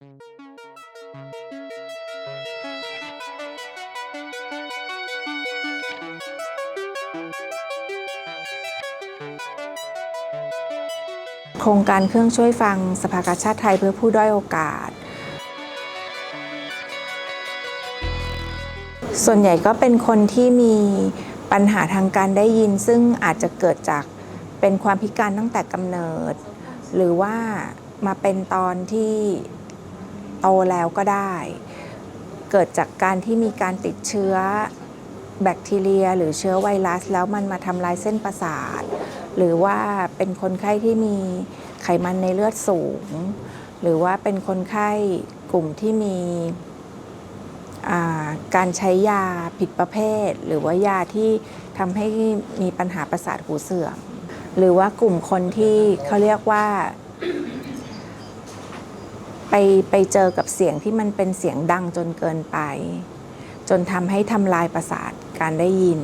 โครงการเครื่องช่วยฟังสภากาชาติไทยเพื่อผู้ด้อยโอกาส ส่วนใหญ่ก็เป็นคนที่มีปัญหาทางการได้ยิน ซึ่งอาจจะเกิดจากเป็นความพิการตั้งแต่กำเนิด หรือว่ามาเป็นตอนที่ โตแล้วก็ได้ เกิดจากการที่มีการติดเชื้อแบคทีเรีย หรือเชื้อไวรัส แล้วมันมาทำลายเส้นประสาท หรือว่าเป็นคนไข้ที่มีไขมันในเลือดสูง หรือว่าเป็นคนไข้กลุ่มที่มีาการใช้ยาผิดประเภท หรือว่ายาที่ทำให้มีปัญหาประสาทหูเสื่อม หรือว่ากลุ่มคนที่เขาเรียกว่า ไปไปเจอกับเสียงที่มันเป็นเสียงดังจนเกินไป จนทำให้ทำลายประสาทการได้ยิน